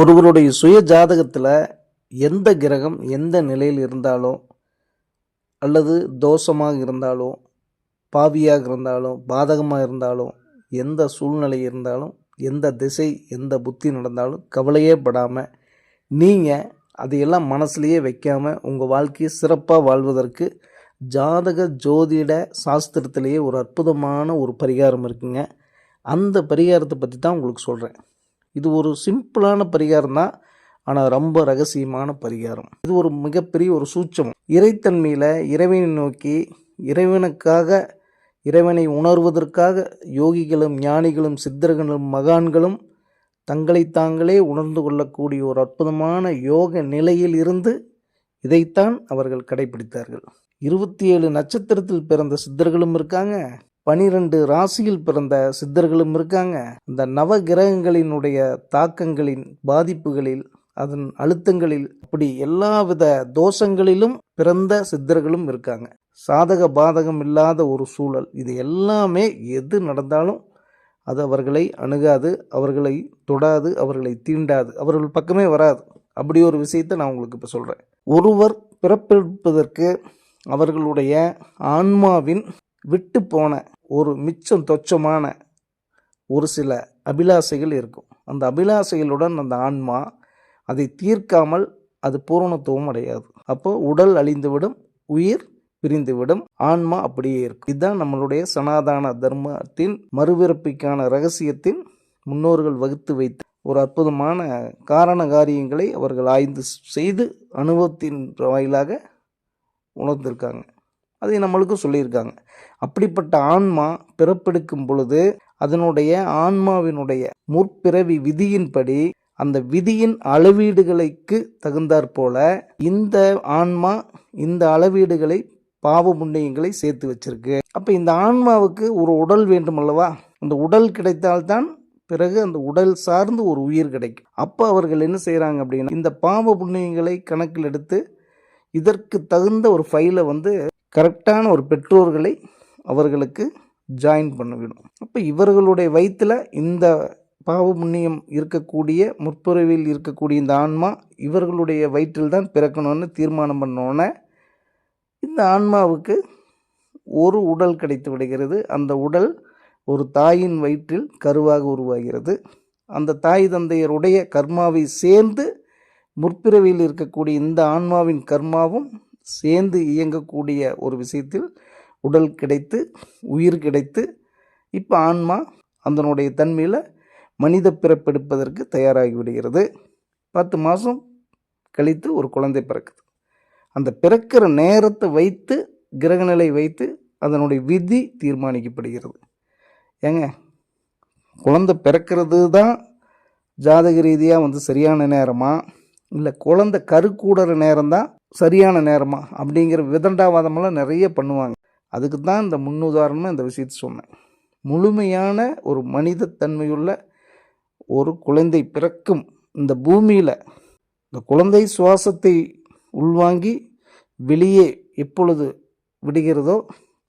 ஒருவருடைய சுய ஜாதகத்தில் எந்த கிரகம் எந்த நிலையில் இருந்தாலும் அல்லது தோஷமாக இருந்தாலும் பாவியாக இருந்தாலும் பாதகமாக இருந்தாலும் எந்த சூழ்நிலை இருந்தாலும் எந்த திசை எந்த புத்தி நடந்தாலும் கவலையே படாமல் நீங்கள் அதையெல்லாம் மனசுலையே வைக்காமல் உங்கள் வாழ்க்கையை சிறப்பாக வாழ்வதற்கு ஜாதக ஜோதிட சாஸ்திரத்திலேயே ஒரு அற்புதமான ஒரு பரிகாரம் இருக்குங்க. அந்த பரிகாரத்தை பற்றி தான் உங்களுக்கு சொல்கிறேன் இது ஒரு சிம்பிளான பரிகாரம் தான் ஆனால் ரொம்ப ரகசியமான பரிகாரம். இது ஒரு மிகப்பெரிய ஒரு சூட்சம் இறைத்தன்மையில் இறைவனை நோக்கி இறைவனுக்காக இறைவனை உணர்வதற்காக யோகிகளும் ஞானிகளும் சித்தர்களும் மகான்களும் தங்களை தாங்களே உணர்ந்து கொள்ளக்கூடிய ஒரு அற்புதமான யோக நிலையில் இருந்து இதைத்தான் அவர்கள் கடைபிடித்தார்கள். இருபத்தி ஏழு நட்சத்திரத்தில் பிறந்த சித்தர்களும் இருக்காங்க. பனிரெண்டு ராசியில் பிறந்த சித்தர்களும் இருக்காங்க. இந்த நவ கிரகங்களினுடைய தாக்கங்களின் பாதிப்புகளில் அதன் அழுத்தங்களில் அப்படி எல்லாவித தோஷங்களிலும் பிறந்த சித்தர்களும் இருக்காங்க. சாதக பாதகம் இல்லாத ஒரு சூழல். இது எல்லாமே எது நடந்தாலும் அது அவர்களை அணுகாது அவர்களை தொடாது அவர்களை தீண்டாது அவர்கள் பக்கமே வராது. அப்படி ஒரு விஷயத்தை நான் உங்களுக்கு இப்போ சொல்கிறேன் ஒருவர் பிறப்பெடுப்பதற்கு அவர்களுடைய ஆன்மாவின் விட்டு போன ஒரு மிச்சம் தொச்சமான ஒரு சில அபிலாசைகள் இருக்கும். அந்த அபிலாசைகளுடன் அந்த ஆன்மா அதை தீர்க்காமல் அது பூரணத்துவம் அடையாது. அப்போ உடல் அழிந்துவிடும் உயிர் பிரிந்துவிடும் ஆன்மா அப்படியே இருக்கும். இதுதான் நம்மளுடைய சனாதன தர்மத்தின் மறுபிறப்பிக்கான ரகசியத்தின் முன்னோர்கள் வகுத்து வைத்த ஒரு அற்புதமான காரண காரியங்களை அவர்கள் ஆய்ந்து செய்து அனுபவத்தின் வாயிலாக உணர்ந்திருக்காங்க. அதை நம்மளுக்கும் சொல்லியிருக்காங்க. அப்படிப்பட்ட ஆன்மா பிறப்பெடுக்கும் பொழுது அதனுடைய ஆன்மாவினுடைய முற்பிறவி விதியின்படி அந்த விதியின் அளவீடுகளுக்கு தகுந்தாற் போல இந்த ஆன்மா இந்த அளவீடுகளை பாவ புண்ணியங்களை சேர்த்து வச்சிருக்கு. அப்போ இந்த ஆன்மாவுக்கு ஒரு உடல் வேண்டும் அல்லவா? அந்த உடல் கிடைத்தால்தான் பிறகு அந்த உடல் சார்ந்து ஒரு உயிர் கிடைக்கும். அப்போ அவர்கள் என்ன செய்கிறாங்க அப்படின்னா இந்த பாவ புண்ணியங்களை கணக்கில் எடுத்து இதற்கு தகுந்த ஒரு ஃபைலை வந்து கரெக்டான ஒரு பெற்றோர்களை அவர்களுக்கு ஜாயின் பண்ணிவிடும் அப்போ இவர்களுடைய வயிற்றில் இந்த பாவ புண்ணியம் இருக்கக்கூடிய முற்பிறவியில் இருக்கக்கூடிய இந்த ஆன்மா இவர்களுடைய வயிற்றில் தான் பிறக்கணும்னு தீர்மானம் பண்ணோன்னே இந்த ஆன்மாவுக்கு ஒரு உடல் கிடைத்து விடுகிறது. அந்த உடல் ஒரு தாயின் வயிற்றில் கருவாக உருவாகிறது. அந்த தாய் தந்தையருடைய கர்மாவை சேர்ந்து முற்பிறவியில் இருக்கக்கூடிய இந்த ஆன்மாவின் கர்மாவும் சேர்ந்து இயங்கக்கூடிய ஒரு விஷயத்தில் உடல் கிடைத்து உயிர் கிடைத்து இப்போ ஆன்மா அதனுடைய தன்மையில் மனித பிறப்பெடுப்பதற்கு தயாராகி விடுகிறது. பத்து மாதம் கழித்து ஒரு குழந்தை பிறக்குது. அந்த பிறக்கிற நேரத்தை வைத்து கிரகநிலை வைத்து அதனுடைய விதி தீர்மானிக்கப்படுகிறது. ஏங்க குழந்தை பிறக்கிறது தான் ஜாதக ரீதியாக வந்து சரியான நேரமா? இல்லை குழந்தை கருக்கூடுற நேரம் தான் சரியான நேரமா? அப்படிங்கிற விதண்டாவாதமெல்லாம் நிறைய பண்ணுவாங்க. அதுக்கு தான் இந்த முன்னுதாரணமாக இந்த விஷயத்தை சொன்னேன். முழுமையான ஒரு மனித தன்மையுள்ள ஒரு குழந்தை பிறக்கும் இந்த பூமியில் இந்த குழந்தை சுவாசத்தை உள்வாங்கி வெளியே எப்பொழுது விடுகிறதோ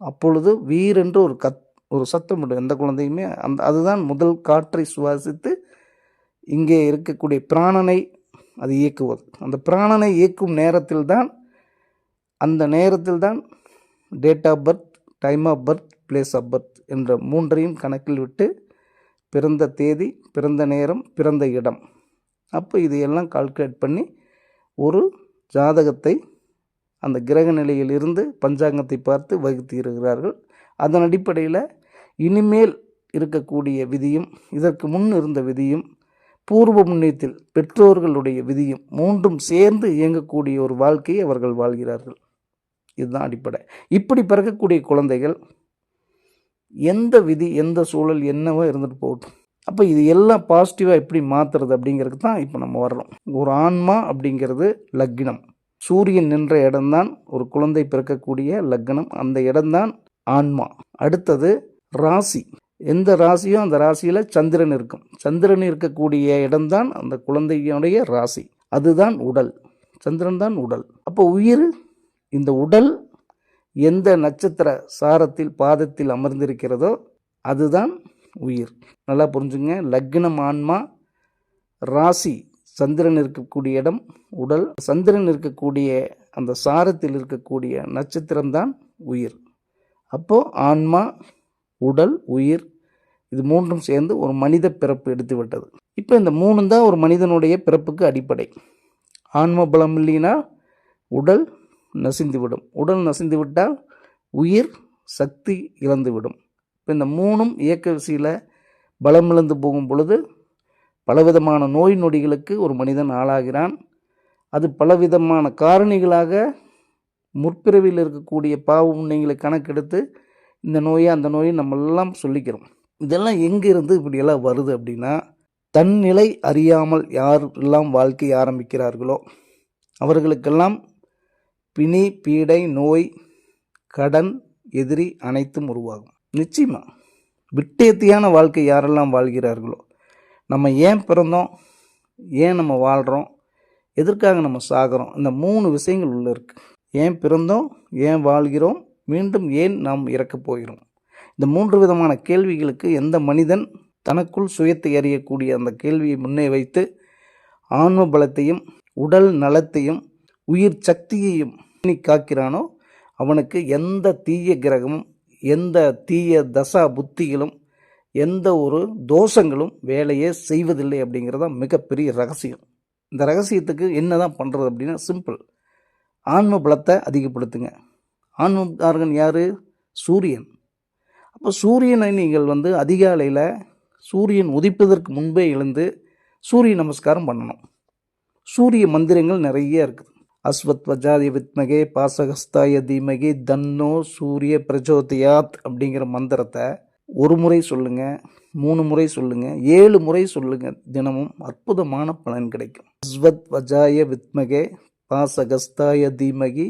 அப்பொழுது வீரென்று ஒரு கத் ஒரு சத்தம் விடும் எந்த குழந்தையுமே அந்த அதுதான் முதல் காற்றை சுவாசித்து இங்கே இருக்கக்கூடிய பிராணனை அது இயக்குவது. அந்த பிராணனை இயக்கும் நேரத்தில் தான் அந்த நேரத்தில் தான் date of birth time of birth place of birth என்ற மூன்றையும் கணக்கில் விட்டு பிறந்த தேதி பிறந்த நேரம் பிறந்த இடம். அப்போ இதையெல்லாம் கால்குலேட் பண்ணி ஒரு ஜாதகத்தை அந்த கிரக நிலையிலிருந்து பஞ்சாங்கத்தை பார்த்து வகுத்து இருக்கிறார்கள். அதன் அடிப்படையில் இனிமேல் இருக்கக்கூடிய விதியும் இதற்கு முன் இருந்த விதியும் பூர்வ முன்னியத்தில் பெற்றோர்களுடைய விதியும் மூன்றும் சேர்ந்து இயங்கக்கூடிய ஒரு வாழ்க்கையை அவர்கள் வாழ்கிறார்கள். இதுதான் அடிப்படை. இப்படி பிறக்கக்கூடிய குழந்தைகள் எந்த விதி எந்த சூழல் என்னவோ இருந்துட்டு போகட்டும். அப்போ இது எல்லாம் பாசிட்டிவாக எப்படி மாற்றுறது அப்படிங்கிறதுக்கு தான் இப்போ நம்ம வர்றோம். ஒரு ஆன்மா அப்படிங்கிறது லக்னம். சூரியன் நின்ற இடம்தான் ஒரு குழந்தை பிறக்கக்கூடிய லக்னம். அந்த இடம்தான் ஆன்மா. அடுத்தது ராசி. எந்த ராசியோ அந்த ராசியில் சந்திரன் இருக்கும். சந்திரன் இருக்கக்கூடிய இடம்தான் அந்த குழந்தையுடைய ராசி. அதுதான் உடல். சந்திரன் தான் உடல். அப்போ உயிர் இந்த உடல் எந்த நட்சத்திர சாரத்தில் பாதத்தில் அமர்ந்திருக்கிறதோ அதுதான் உயிர். நல்லா புரிஞ்சுங்க. லக்னம் ஆன்மா ராசி சந்திரன் இருக்கக்கூடிய இடம் உடல். சந்திரன் இருக்கக்கூடிய அந்த சாரத்தில் இருக்கக்கூடிய நட்சத்திரம்தான் உயிர். அப்போது ஆன்மா உடல் உயிர் இது மூன்றும் சேர்ந்து ஒரு மனித பிறப்பு எடுத்து விட்டது இப்போ இந்த மூணு தான் ஒரு மனிதனுடைய பிறப்புக்கு அடிப்படை. ஆன்ம பலம் இல்லைன்னா உடல் நசிந்துவிடும். உடல் நசிந்து விட்டால் உயிர் சக்தி இழந்துவிடும். இப்போ இந்த மூணும் இயக்க விசையில் பலம் இழந்து போகும் பொழுது பலவிதமான நோய் நொடிகளுக்கு ஒரு மனிதன் ஆளாகிறான். அது பலவிதமான காரணிகளாக முற்பிறவியில் இருக்கக்கூடிய பாவ உண்மைகளை கணக்கெடுத்து இந்த நோயை அந்த நோயை நம்மெல்லாம் சொல்லிக்கிறோம். இதெல்லாம் எங்கேருந்து இப்படியெல்லாம் வருது அப்படின்னா தன்னிலை அறியாமல் யாரெல்லாம் வாழ்க்கை ஆரம்பிக்கிறார்களோ அவர்களுக்கெல்லாம் பிணி பீடை நோய் கடன் எதிரி அனைத்தும் உருவாகும். நிச்சயமாக விட்டேத்தியான வாழ்க்கை யாரெல்லாம் வாழ்கிறார்களோ நம்ம ஏன் பிறந்தோம் ஏன் நம்ம வாழ்கிறோம் எதற்காக நம்ம சாகிறோம் இந்த மூணு விஷயங்கள் உள்ளே இருக்குது ஏன் பிறந்தோம் ஏன் வாழ்கிறோம் மீண்டும் ஏன் நாம் இறக்கப் போகிறோம்? இந்த மூன்று விதமான கேள்விகளுக்கு எந்த மனிதன் தனக்குள் சுயத்தை அறியக்கூடிய அந்த கேள்வியை முன்னே வைத்து ஆன்ம பலத்தையும் உடல் நலத்தையும் உயிர் சக்தியையும் பண்ணி காக்கிறானோ அவனுக்கு எந்த தீய கிரகமும் எந்த தீய தசா புத்திகளும் எந்த ஒரு தோஷங்களும் வேலையே செய்வதில்லை அப்படிங்கிறது தான் மிகப்பெரிய ரகசியம். இந்த ரகசியத்துக்கு என்ன தான் பண்ணுறது அப்படின்னா சிம்பிள் ஆன்ம பலத்தை அதிகப்படுத்துங்க. ஆன்மகாரகன் யார்? சூரியன். அப்போ சூரியனை நீங்கள் வந்து அதிகாலையில் சூரியன் உதிப்பதற்கு முன்பே எழுந்து சூரிய நமஸ்காரம் பண்ணணும். சூரிய மந்திரங்கள் நிறைய இருக்குது. அஸ்வத்வஜாதி வித்மகே பாசகஸ்தாய தீமகே தன்னோ சூரிய பிரஜோதயாத் அப்படிங்கிற மந்திரத்தை ஒரு முறை சொல்லுங்கள் மூணு முறை சொல்லுங்கள் ஏழு முறை சொல்லுங்கள் தினமும் அற்புதமான பலன் கிடைக்கும். அஸ்வத் வஜாய வித்மகே பாசகஸ்தாய தீமகி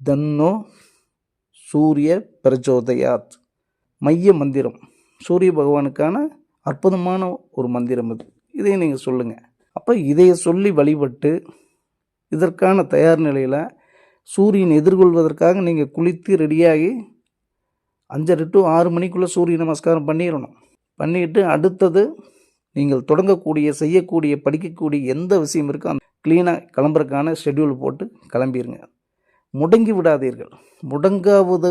தன்னோ சூரிய பிரஜோதயாத். மைய மந்திரம். சூரிய பகவானுக்கான அற்புதமான ஒரு மந்திரம் இது இதை நீங்கள் சொல்லுங்கள் அப்போ இதையை சொல்லி வழிபட்டு இதற்கான தயார் நிலையில் சூரியன் எதிர்கொள்வதற்காக நீங்கள் குளித்து ரெடியாகி அஞ்சரை டு ஆறு மணிக்குள்ளே சூரிய நமஸ்காரம் பண்ணிடணும் பண்ணிட்டு அடுத்தது நீங்கள் தொடங்கக்கூடிய செய்யக்கூடிய படிக்கக்கூடிய எந்த விஷயம் இருக்கோ அந்த க்ளீனாக கிளம்புறதுக்கான ஷெட்யூல் போட்டு கிளம்பிடுங்க முடங்கி விடாதீர்கள். முடங்காவது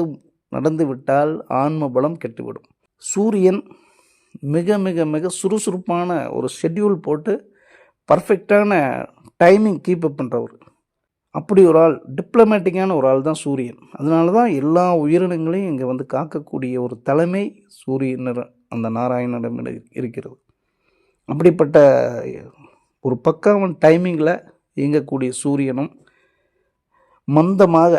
நடந்து விட்டால் ஆன்ம பலம் கெட்டுவிடும். சூரியன் மிக மிக மிக சுறுசுறுப்பான ஒரு ஷெட்யூல் போட்டு பர்ஃபெக்டான டைமிங் கீப் அப் பண்ணுறவர் அப்படி ஒரு ஆள் டிப்ளமேட்டிக்கான ஒரு ஆள் தான் சூரியன். அதனால தான் எல்லா உயிரினங்களையும் இங்கே வந்து காக்கக்கூடிய ஒரு தலைமை சூரியனர் அந்த நாராயணனிடம் இருக்கிறது. அப்படிப்பட்ட ஒரு பக்காவன் டைமிங்கில் இயங்கக்கூடிய சூரியனும் மந்தமாக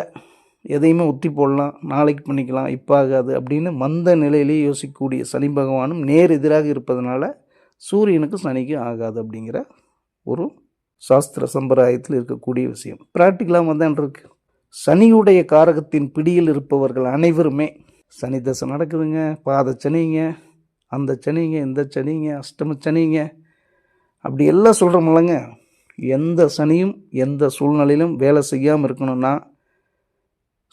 எதையுமே ஒத்தி போடலாம் நாளைக்கு பண்ணிக்கலாம் இப்போ ஆகாது அப்படின்னு மந்த நிலையிலேயே யோசிக்கக்கூடிய சனி பகவானும் நேர் எதிராக இருப்பதனால சூரியனுக்கும் சனிக்கும் ஆகாது அப்படிங்கிற ஒரு சாஸ்திர சம்பிரதாயத்தில் இருக்கக்கூடிய விஷயம். ப்ராக்டிக்கலாக வந்தான் இருக்கு. சனியுடைய காரகத்தின் பிடியில் இருப்பவர்கள் அனைவருமே சனி தசை நடக்குதுங்க பாத சனிங்க அந்த சனிங்க இந்த சனிங்க அஷ்டம சனிங்க அப்படி எல்லாம் சொல்கிறோமில்லங்க எந்த சனியும் எந்த சூழ்நிலையிலும் வேலை செய்யாமல் இருக்கணும்னா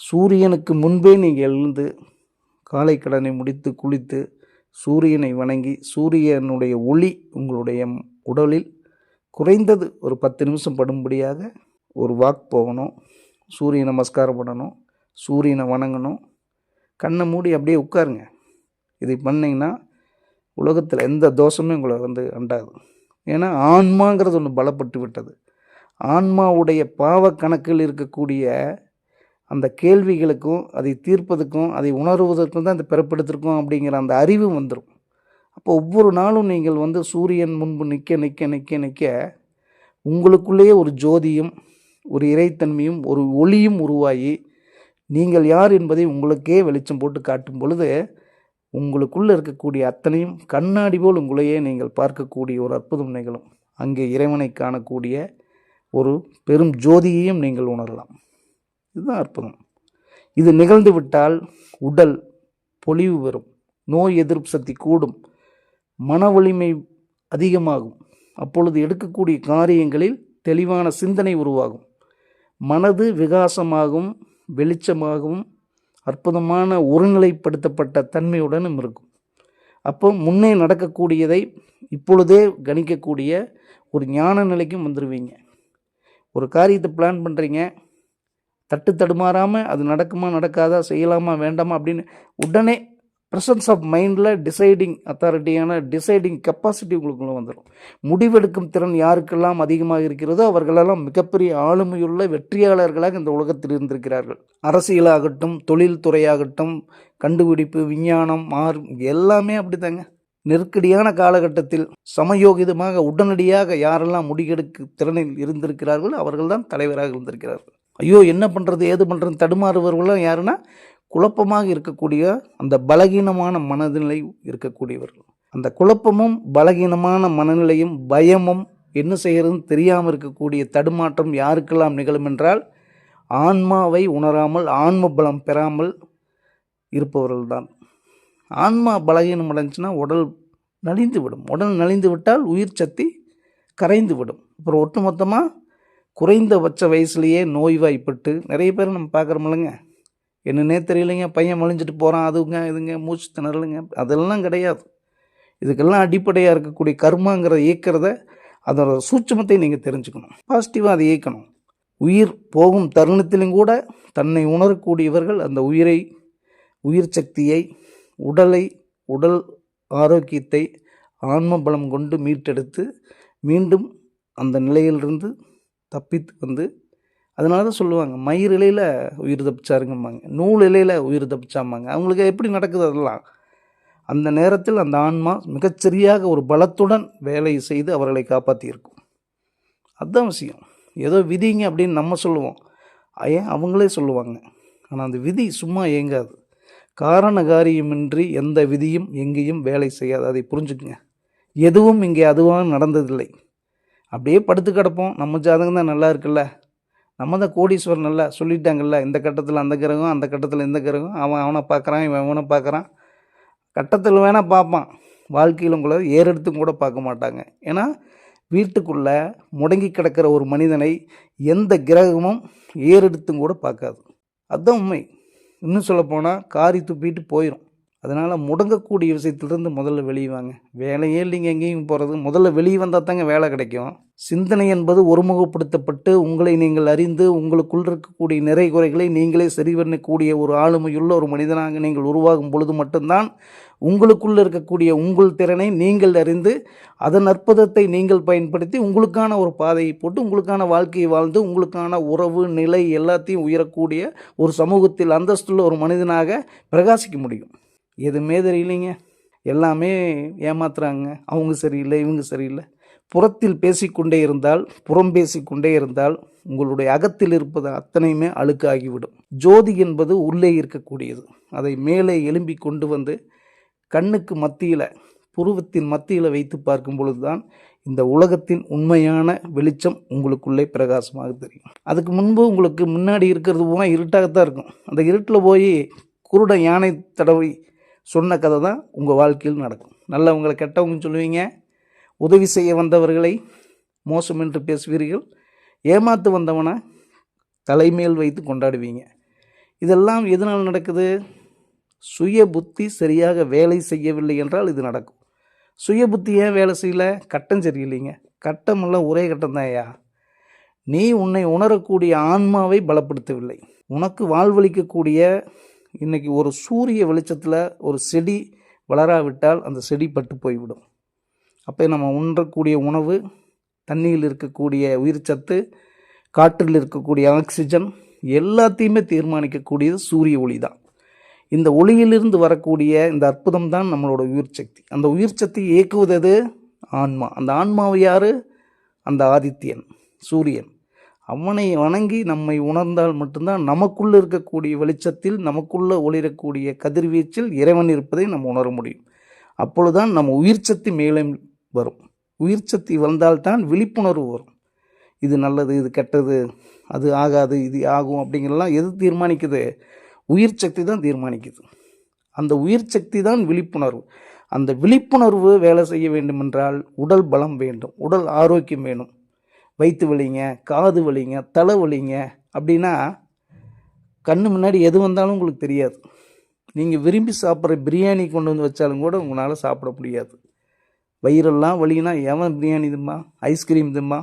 சூரியனுக்கு முன்பே நீங்கள் எழுந்து காலை கடனை முடித்து குளித்து சூரியனை வணங்கி சூரியனுடைய ஒளி உங்களுடைய உடலில் குறைந்தது ஒரு பத்து நிமிஷம் படும்படியாக ஒரு வாக் போகணும். சூரிய நமஸ்காரம் பண்ணணும். சூரியனை வணங்கணும். கண்ணை மூடி அப்படியே உட்காருங்க. இதை பண்ணிங்கன்னா உலகத்தில் எந்த தோஷமும் உங்களை வந்து அண்டாது. ஏன்னா ஆன்மாங்கிறது ஒன்று பலப்பட்டு விட்டது. ஆன்மாவுடைய பாவ கணக்கில் இருக்கக்கூடிய அந்த கேள்விகளுக்கும் அதை தீர்ப்பதற்கும் அதை உணர்வதற்கும் தான் இந்த பிறப்பெடுத்திருக்கோம் அப்படிங்கிற அந்த அறிவு வந்துடும் அப்போ ஒவ்வொரு நாளும் நீங்கள் வந்து சூரியன் முன்பு நிற்க நிற்க நிற்க நிற்க உங்களுக்குள்ளேயே ஒரு ஜோதியும் ஒரு இறைத்தன்மையும் ஒரு ஒளியும் உருவாகி நீங்கள் யார் என்பதை உங்களுக்கே வெளிச்சம் போட்டு காட்டும் பொழுது உங்களுக்குள்ளே இருக்கக்கூடிய அத்தனையும் கண்ணாடி போல் உங்களையே நீங்கள் பார்க்கக்கூடிய ஒரு அற்புதம் நிகழும். அங்கே இறைவனை காணக்கூடிய ஒரு பெரும் ஜோதியையும் நீங்கள் உணரலாம். இதுதான் அற்புதம் இது நிகழ்ந்து விட்டால் உடல் பொலிவு பெறும். நோய் எதிர்ப்பு சக்தி கூடும். மன வலிமை அதிகமாகும். அப்பொழுது எடுக்கக்கூடிய காரியங்களில் தெளிவான சிந்தனை உருவாகும். மனது விகாசமாகவும் வெளிச்சமாகவும் அற்புதமான ஒருநிலைப்படுத்தப்பட்ட தன்மையுடனும் இருக்கும். அப்போ முன்னே நடக்கக்கூடியதை இப்பொழுதே கணிக்கக்கூடிய ஒரு ஞான நிலைக்கும் வந்துடுவீங்க ஒரு காரியத்தை பிளான் பண்ணுறீங்க தட்டு தடுமாறாமல் அது நடக்குமா நடக்காதா செய்யலாமா வேண்டாமா அப்படின்னு உடனே ப்ரெசன்ஸ் ஆஃப் மைண்டில் டிசைடிங் அத்தாரிட்டியான டிசைடிங் கெப்பாசிட்டி உங்களுக்குள்ளே வந்துடும் முடிவெடுக்கும் திறன் யாருக்கெல்லாம் அதிகமாக இருக்கிறதோ அவர்களெல்லாம் மிகப்பெரிய ஆளுமையுள்ள வெற்றியாளர்களாக இந்த உலகத்தில் இருந்திருக்கிறார்கள். அரசியலாகட்டும் தொழில் துறையாகட்டும் கண்டுபிடிப்பு விஞ்ஞானம் மாறு எல்லாமே அப்படித்தாங்க. நெருக்கடியான காலகட்டத்தில் சமயோகிதமாக உடனடியாக யாரெல்லாம் முடிவெடுக்க திறனில் இருந்திருக்கிறார்களோ அவர்கள்தான் தலைவராக இருந்திருக்கிறார்கள். ஐயோ என்ன பண்ணுறது ஏது பண்ணுறது தடுமாறுபவர்களும் யாருன்னா குழப்பமாக இருக்கக்கூடிய அந்த பலகீனமான மனநிலை இருக்கக்கூடியவர்கள். அந்த குழப்பமும் பலகீனமான மனநிலையும் பயமும் என்ன செய்கிறதுன்னு தெரியாமல் இருக்கக்கூடிய தடுமாற்றம் யாருக்கெல்லாம் நிகழும் என்றால் ஆன்மாவை உணராமல் ஆன்ம பலம் பெறாமல் இருப்பவர்கள்தான். ஆன்மா பலகீனம் அடைஞ்சுன்னா உடல் நலிந்து விடும் உடல் நலிந்து விட்டால் உயிர் சக்தி கரைந்து விடும் அப்புறம் ஒட்டுமொத்தமாக குறைந்தபட்ச வயசுலேயே நோய்வாய்ப்பட்டு நிறைய பேர் நம்ம பார்க்குறோமில்லங்க. என்னன்னே தெரியலைங்க. பையன் மலிஞ்சிட்டு போகிறான் அதுங்க இதுங்க மூச்சு திணறலுங்க. அதெல்லாம் கிடையாது. இதுக்கெல்லாம் அடிப்படையாக இருக்கக்கூடிய கர்மாங்கிற இயக்கிறத அதோட சூட்சமத்தை நீங்கள் தெரிஞ்சுக்கணும். பாசிட்டிவாக அதை இயக்கணும். உயிர் போகும் தருணத்திலும் கூட தன்னை உணரக்கூடியவர்கள் அந்த உயிரை உயிர் சக்தியை உடலை உடல் ஆரோக்கியத்தை ஆன்ம பலம் கொண்டு மீட்டெடுத்து மீண்டும் அந்த நிலையிலிருந்து தப்பித்து வந்து அதனால தான் சொல்லுவாங்க மயிர் இலையில் உயிர் தப்பிச்சாருங்கம்பாங்க நூல் இலையில் உயிர் தப்பிச்சாம்பாங்க. அவங்களுக்கு எப்படி நடக்குது அதெல்லாம்? அந்த நேரத்தில் அந்த ஆன்மா மிகச்சரியாக ஒரு பலத்துடன் வேலை செய்து அவர்களை காப்பாற்றியிருக்கும் அதுதான் விஷயம். ஏதோ விதிங்க அப்படின்னு நம்ம சொல்லுவோம். ஏன்? அவங்களே சொல்லுவாங்க. ஆனால் அந்த விதி சும்மா இயங்காது. காரண காரியமின்றி எந்த விதியும் எங்கேயும் வேலை செய்யாது. அதை புரிஞ்சுக்குங்க. எதுவும் இங்கே அதுவாக நடந்ததில்லை. அப்படியே படுத்து கிடப்போம். நம்ம ஜாதகம் தான் நல்லா இருக்குல்ல? நம்ம தான் கோடீஸ்வரன் நல்லா சொல்லிட்டாங்கல்ல? இந்த கட்டத்தில் அந்த கிரகம் அந்த கட்டத்தில் இந்த கிரகம். அவன் அவனை பார்க்குறான் இவன் இவனை பார்க்குறான். கட்டத்தில் வேணால் பார்ப்பான். வாழ்க்கையில் உங்களை ஏறெடுத்தும் கூட பார்க்க மாட்டாங்க. ஏன்னா வீட்டுக்குள்ளே முடங்கி கிடக்கிற ஒரு மனிதனை எந்த கிரகமும் ஏறெடுத்தும் கூட பார்க்காது. அதுதான் உண்மை. இன்னும் சொல்லப்போனால் காரி துப்பிட்டு போயிடும் அதனால் முடங்கக்கூடிய விஷயத்துலேருந்து முதல்ல வெளியே வாங்க. வேலையே இல்லைங்க எங்கேயும் போகிறது முதல்ல வெளியே வந்தால் தாங்க வேலை கிடைக்கும். சிந்தனை என்பது ஒருமுகப்படுத்தப்பட்டு உங்களை நீங்கள் அறிந்து உங்களுக்குள் இருக்கக்கூடிய நிறை குறைகளை நீங்களே சரி பண்ணக்கூடிய ஒரு ஆளுமையுள்ள ஒரு மனிதனாக நீங்கள் உருவாகும் பொழுது மட்டும்தான் உங்களுக்குள்ளே இருக்கக்கூடிய உங்கள் திறனை நீங்கள் அறிந்து அதன் அற்புதத்தை நீங்கள் பயன்படுத்தி உங்களுக்கான ஒரு பாதையை போட்டு உங்களுக்கான வாழ்க்கையை வாழ்ந்து உங்களுக்கான உறவு நிலை எல்லாத்தையும் உயரக்கூடிய ஒரு சமூகத்தில் அந்தஸ்துள்ள ஒரு மனிதனாக பிரகாசிக்க முடியும். எதுவுமே தெரியலைங்க. எல்லாமே ஏமாத்துறாங்க. அவங்க சரியில்லை இவங்க சரியில்லை. புறத்தில் பேசிக்கொண்டே இருந்தால் புறம் பேசிக்கொண்டே இருந்தால் உங்களுடைய அகத்தில் இருப்பது அத்தனையுமே அழுக்காகிவிடும். ஜோதி என்பது உள்ளே இருக்கக்கூடியது. அதை மேலே எழும்பி கொண்டு வந்து கண்ணுக்கு மத்தியில் புருவத்தின் மத்தியில் வைத்து பார்க்கும் பொழுது தான் இந்த உலகத்தின் உண்மையான வெளிச்சம் உங்களுக்குள்ளே பிரகாசமாக தெரியும். அதுக்கு முன்பு உங்களுக்கு முன்னாடி இருக்கிறது பூரா இருட்டாகத்தான் இருக்கும். அந்த இருட்டில் போய் குருட யானை தடவை சொன்ன கதை தான் உங்கள் வாழ்க்கையில் நடக்கும். நல்லவங்களை கெட்டவங்க சொல்லுவீங்க. உதவி செய்ய வந்தவர்களை மோசம் என்று பேசுவீர்கள். ஏமாத்து வந்தவனை தலைமேல் வைத்து கொண்டாடுவீங்க. இதெல்லாம் எதனால் நடக்குது? சுய புத்தி சரியாக வேலை செய்யவில்லை என்றால் இது நடக்கும். சுய புத்தி ஏன் வேலை செய்யல? கட்டம் சரியில்லைங்க. கட்டமெல்லாம் ஒரே கட்டம் தான்யா நீ உன்னை உணரக்கூடிய ஆன்மாவை பலப்படுத்தவில்லை. உனக்கு வாழ்வளிக்கக்கூடிய இன்றைக்கி ஒரு சூரிய வெளிச்சத்தில் ஒரு செடி வளராவிட்டால் அந்த செடி பட்டு போய்விடும். அப்போ நம்ம உண்ணக்கூடிய உணவு தண்ணியில் இருக்கக்கூடிய உயிர்ச்சத்து காற்றில் இருக்கக்கூடிய ஆக்சிஜன் எல்லாத்தையுமே தீர்மானிக்கக்கூடியது சூரிய ஒளி தான். இந்த ஒளியிலிருந்து வரக்கூடிய இந்த அற்புதம் தான் நம்மளோட உயிர் சக்தி. அந்த உயிர் சக்தி இயக்குவது ஆன்மா. அந்த ஆன்மாவை யார்? அந்த ஆதித்யன் சூரியன். அவனை வணங்கி நம்மை உணர்ந்தால் மட்டும்தான் நமக்குள்ளே இருக்கக்கூடிய வெளிச்சத்தில் நமக்குள்ளே ஒளிரக்கூடிய கதிர்வீச்சில் இறைவன் இருப்பதை நம்ம உணர முடியும். அப்பொழுதுதான் நம்ம உயிர் சக்தி மேலே வரும். உயிர் சக்தி வந்தால்தான் விழிப்புணர்வு வரும். இது நல்லது இது கெட்டது அது ஆகாது இது ஆகும் அப்படிங்கிறலாம் எது தீர்மானிக்குது? உயிர் சக்தி தான் தீர்மானிக்குது. அந்த உயிர் சக்தி தான் விழிப்புணர்வு. அந்த விழிப்புணர்வு வேலை செய்ய வேண்டுமென்றால் உடல் பலம் வேண்டும். உடல் ஆரோக்கியம் வேணும். வயிற்று வலிங்க காது வலிங்க தலை வலிங்க அப்படின்னா கண்ணு முன்னாடி எது வந்தாலும் உங்களுக்கு தெரியாது. நீங்கள் விரும்பி சாப்பிட்ற பிரியாணி கொண்டு வந்து வச்சாலும் கூட உங்களால் சாப்பிட முடியாது. வயிறெல்லாம் வலினா எவன் பிரியாணி திம்மா? ஐஸ்கிரீம் திம்மா?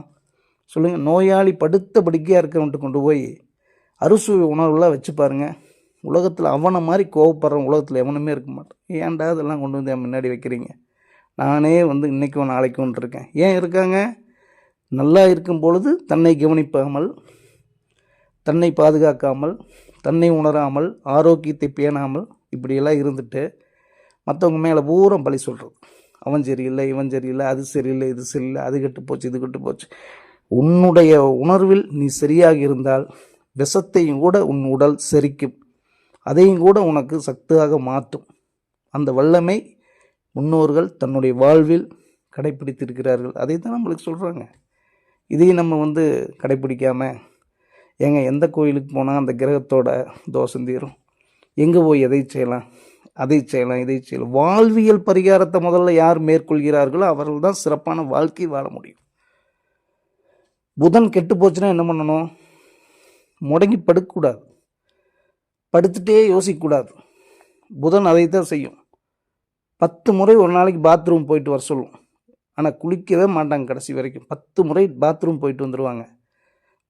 சொல்லுங்கள் நோயாளி படுத்த படுக்கையாக இருக்கிறவன்ட்டு கொண்டு போய் அறுசுவை உணவுலாம் வச்சு பாருங்கள் உலகத்தில் அவனை மாதிரி கோவப்படுறவன் உலகத்தில் எவனுமே இருக்க மாட்டான். ஏன்டா இதெல்லாம் கொண்டு வந்து என் முன்னாடி வைக்கிறீங்க? நானே வந்து இன்றைக்கும் நாளைக்கும் இருக்கேன். ஏன் இருக்காங்க? நல்லா இருக்கும் பொழுது தன்னை கவனிப்பாமல் தன்னை பாதுகாக்காமல் தன்னை உணராமல் ஆரோக்கியத்தை பேணாமல் இப்படியெல்லாம் இருந்துட்டு மற்றவங்க மேலே பூரம் பழி சொல்கிறது அவன் சரியில்லை இவன் சரியில்லை அது சரியில்லை இது சரியில்லை அது கெட்டு போச்சு இது கெட்டு போச்சு. உன்னுடைய உணர்வில் நீ சரியாக இருந்தால் விஷத்தையும் கூட உன் உடல் செரிக்கும். அதையும் கூட உனக்கு சக்தியாக மாற்றும். அந்த வல்லமை முன்னோர்கள் தன்னுடைய வாழ்வில் கடைப்பிடித்திருக்கிறார்கள் அதை தான் நம்மளுக்கு சொல்கிறாங்க இதையும் நம்ம வந்து கடைப்பிடிக்காமல் ஏங்க எந்த கோயிலுக்கு போனால் அந்த கிரகத்தோட தோஷம் தீரும்? எங்கே போய் எதை செய்யலாம்? அதை செய்யலாம் இதை செய்யலாம். வாழ்வியல் பரிகாரத்தை முதல்ல யார் மேற்கொள்கிறார்களோ அவர்கள் தான் சிறப்பான வாழ்க்கை வாழ முடியும். புதன் கெட்டு போச்சுன்னா என்ன பண்ணணும்? முடங்கி படுக்கக்கூடாது. படுத்துட்டே யோசிக்கக்கூடாது. புதன் அதை தான் செய்யும். பத்து முறை ஒரு நாளைக்கு பாத்ரூம் போயிட்டு வர சொல்லும். ஆனால் குளிக்கவே மாட்டாங்க கடைசி வரைக்கும். பத்து முறை பாத்ரூம் போயிட்டு வந்துடுவாங்க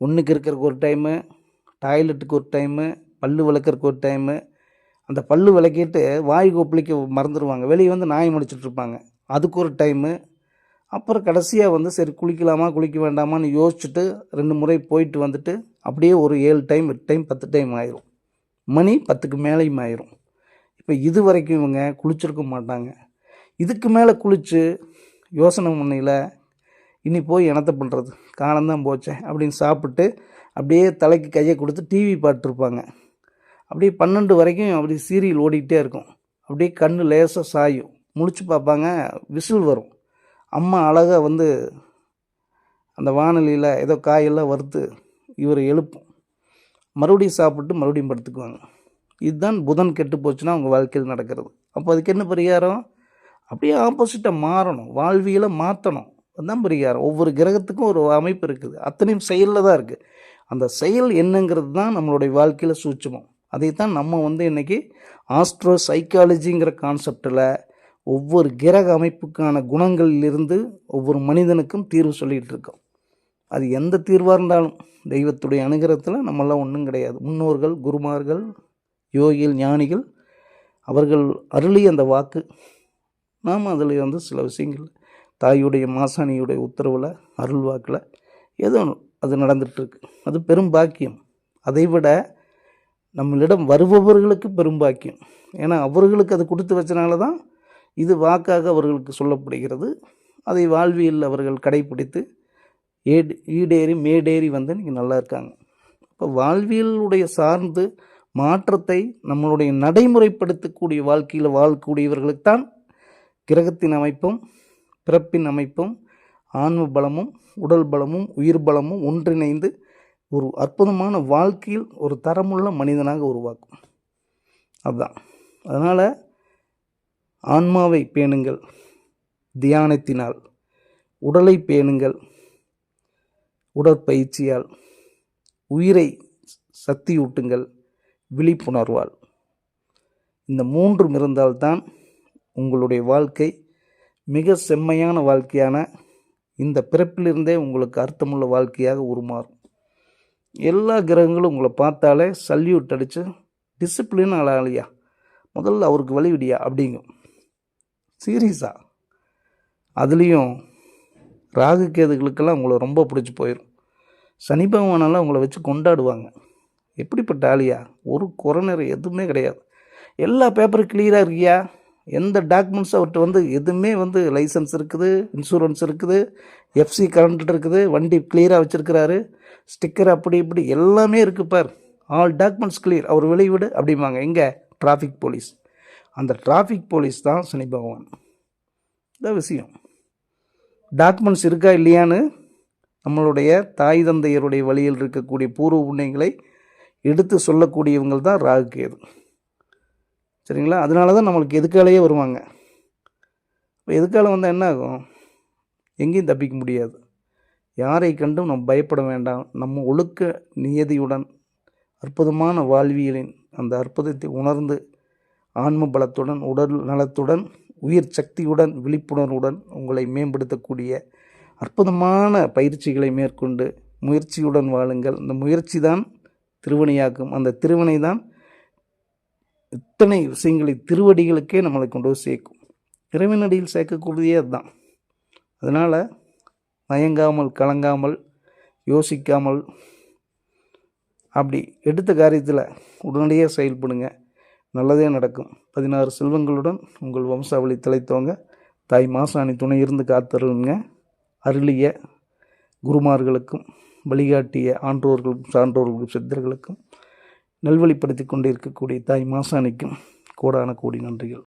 ஒன்றுக்கு இருக்கிறக்கு ஒரு டைமு டாய்லெட்டுக்கு ஒரு டைமு பல்லு விளக்கறக்கு ஒரு டைமு அந்த பல்லு விளக்கிட்டு வாய் கொப்பளிக்க மறந்துடுவாங்க வெளியே வந்து நாய் முடிச்சிட்டு இருப்பாங்க. அதுக்கு ஒரு டைமு அப்புறம் கடைசியாக வந்து சரி குளிக்கலாமா குளிக்க வேண்டாமான்னு யோசிச்சுட்டு ரெண்டு முறை போயிட்டு வந்துட்டு அப்படியே ஒரு ஏழு டைம் எட்டு டைம் பத்து டைம் ஆயிரும். மணி பத்துக்கு மேலேயும் ஆயிரும். இப்போ இது வரைக்கும் இவங்க குளிச்சிருக்க மாட்டாங்க. இதுக்கு மேலே குளித்து யோசனை பண்ணல இனி போய் என்னத்த பண்ணுறது காலம்தான் போச்சேன் அப்படின்னு சாப்பிட்டு அப்படியே தலைக்கு கையை கொடுத்து டிவி பார்த்துருப்பாங்க. அப்படியே பன்னெண்டு வரைக்கும் அப்படி சீரியல் ஓடிக்கிட்டே இருக்கும். அப்படியே கண் லேசாக சாயும். முழிச்சு பார்ப்பாங்க விசில் வரும். அம்மா அழகாக வந்து அந்த வானொலியில் ஏதோ காயெல்லாம் வறுத்து இவரை எழுப்பும். மறுபடியும் சாப்பிட்டு மறுபடியும் படுத்துக்குவாங்க. இதுதான் புதன் கெட்டு போச்சுன்னா அவங்க வாழ்க்கையில் நடக்கிறது. அப்போ அதுக்கு என்ன பரிகாரம்? அப்படியே ஆப்போசிட்டாக மாறணும். வாழ்வியலை மாற்றணும் தான் பரிகாரம் ஒவ்வொரு கிரகத்துக்கும் ஒரு அமைப்பு இருக்குது. அத்தனையும் செயலில் தான் இருக்குது அந்த செயல் என்னங்கிறது தான் நம்மளுடைய வாழ்க்கையில் சூட்சமம். தான் நம்ம வந்து இன்றைக்கி ஆஸ்ட்ரோ சைக்காலஜிங்கிற கான்செப்டில் ஒவ்வொரு கிரக அமைப்புக்கான குணங்களிலிருந்து ஒவ்வொரு மனிதனுக்கும் தீர்வு சொல்லிகிட்டு இருக்கோம். அது எந்த தீர்வாக இருந்தாலும் தெய்வத்துடைய அனுகிரகத்தில் நம்மளாம் ஒன்றும் கிடையாது. முன்னோர்கள் குருமார்கள் யோகிகள் ஞானிகள் அவர்கள் அருளி அந்த வாக்கு நாம் அதில் வந்து சில விஷயங்கள் தாயுடைய மாசாணியுடைய உத்தரவில் அருள் வாக்கில் ஏதோ அது நடந்துகிட்ருக்கு அது பெரும் பாக்கியம். அதை விட நம்மளிடம் வருபவர்களுக்கு பெரும் பாக்கியம். ஏன்னா அவர்களுக்கு அது கொடுத்து வச்சனால தான் இது வாக்காக அவர்களுக்கு சொல்லப்படுகிறது. அதை வாழ்வியல் அவர்கள் கடைப்பிடித்து ஏடு ஈடேறி மேடேறி வந்து இன்றைக்கி நல்லா இருக்காங்க. இப்போ வாழ்வியலுடைய சார்ந்து மாற்றத்தை நம்மளுடைய நடைமுறைப்படுத்தக்கூடிய வாழ்க்கையில் வாழக்கூடியவர்களுக்கு தான் கிரகத்தின் அமைப்பும் பிறப்பின் அமைப்பும் ஆன்ம பலமும் உடல் பலமும் உயிர் பலமும் ஒன்றிணைந்து ஒரு அற்புதமான வாழ்க்கையில் ஒரு தரமுள்ள மனிதனாக உருவாக்கும். அதுதான். அதனால் ஆன்மாவை பேணுங்கள் தியானத்தினால். உடலை பேணுங்கள் உடற்பயிற்சியால். உயிரை சக்தியூட்டுங்கள் விழிப்புணர்வால். இந்த மூன்றும் இருந்தால்தான் உங்களுடைய வாழ்க்கை மிக செம்மையான வாழ்க்கையான இந்த பிறப்பிலிருந்தே உங்களுக்கு அர்த்தமுள்ள வாழ்க்கையாக உருமாறும். எல்லா கிரகங்களும் உங்களை பார்த்தாலே சல்யூட் அடித்து டிசிப்ளின் ஆளாளியா முதல்ல அவருக்கு வழிவிடியா அப்படிங்கும். சீரியஸா? அதுலேயும் ராகு கேதுகளுக்கெல்லாம் உங்களை ரொம்ப பிடிச்சி போயிடும் சனி பகவானெல்லாம் உங்களை வச்சு கொண்டாடுவாங்க. எப்படிப்பட்ட ஆளியா? ஒரு குறைநிறை எதுவுமே கிடையாது. எல்லா பேப்பரும் கிளியராக இருக்கியா? எந்த டாக்குமெண்ட்ஸ் அவர்கிட்ட வந்து எதுவுமே வந்து லைசன்ஸ் இருக்குது இன்சூரன்ஸ் இருக்குது எஃப்சி கரண்ட் இருக்குது வண்டி கிளியராக வச்சுருக்கிறாரு ஸ்டிக்கர் அப்படி இப்படி எல்லாமே இருக்குது பார். ஆல் டாக்குமெண்ட்ஸ் கிளியர் அவர் வெளிவிடு அப்படிம்பாங்க. எங்கே? டிராஃபிக் போலீஸ் அந்த டிராஃபிக் போலீஸ் தான் சனி பகவான். இதான் விஷயம். டாக்குமெண்ட்ஸ் இருக்கா இல்லையான்னு நம்மளுடைய தாய் தந்தையருடைய வழியில் இருக்கக்கூடிய பூர்வ புண்ணியங்களை எடுத்து சொல்லக்கூடியவங்கள் தான் ராகு கேது. சரிங்களா? அதனால தான் நம்மளுக்கு எதுக்காலேயே வருவாங்க. இப்போ எதுக்கால வந்தால் என்ன ஆகும் எங்கேயும் தப்பிக்க முடியாது. யாரை கண்டும் நம்ம பயப்பட வேண்டாம். நம்ம ஒழுக்க நியதியுடன் அற்புதமான வாழ்வியலின் அந்த அற்புதத்தை உணர்ந்து ஆன்ம பலத்துடன் உடல் நலத்துடன் உயிர் சக்தியுடன் விழிப்புணர்வுடன் உங்களை மேம்படுத்தக்கூடிய அற்புதமான பயிற்சிகளை மேற்கொண்டு முயற்சியுடன் வாழுங்கள். இந்த முயற்சி தான் திருவினையாக்கும். அந்த திருவினை தான் இத்தனை விஷயங்களை திருவடிகளுக்கே நம்மளை கொண்டு போய் சேர்க்கும். இறைவனடியில் சேர்க்கக்கூடியதே அதுதான். அதனால் மயங்காமல் கலங்காமல் யோசிக்காமல் அப்படி எடுத்த காரியத்தில் உடனடியாக செயல்படுங்க. நல்லதே நடக்கும். பதினாறு செல்வங்களுடன் உங்கள் வம்சாவளி தலைத்தவங்க தாய் மாசாணி துணை இருந்து காத்தருங்க அருளிய குருமார்களுக்கும் வழிகாட்டிய ஆன்றோர்களுக்கும் சான்றோர்களுக்கும் சித்தர்களுக்கும் நல்வழிப்படுத்தி கொண்டிருக்கக்கூடிய தாய் மாசாணிக்கும் கோடான கோடி நன்றிகள்.